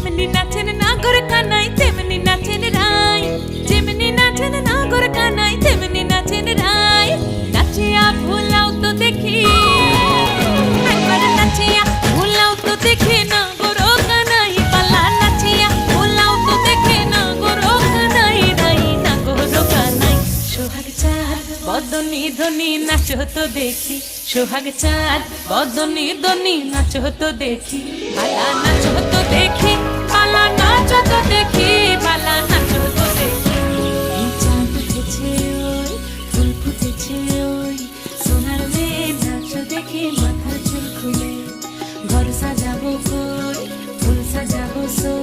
যেমনি নাচেন নাগর কানাই তেমনি নাচেন রাই যেমনি নাচেন নাগর কানাই তেমনি নাচেন রাই নাচিয়া ভুলাও তো দেখি। একবার নাচিয়া ভুলাও তো দেখি দেখি চাঁদ, বদনি ধনি, নাচ তো দেখি। সোহাগ চাঁদ, বদনি ধনি, নাচ তো দেখি। পালা নাচ তো নাচছে ওই সোনার মেয়ে নাচো দেখে মাথা চুল খুলে। ঘর সাজাবো কই, ফুল সাজাবো সো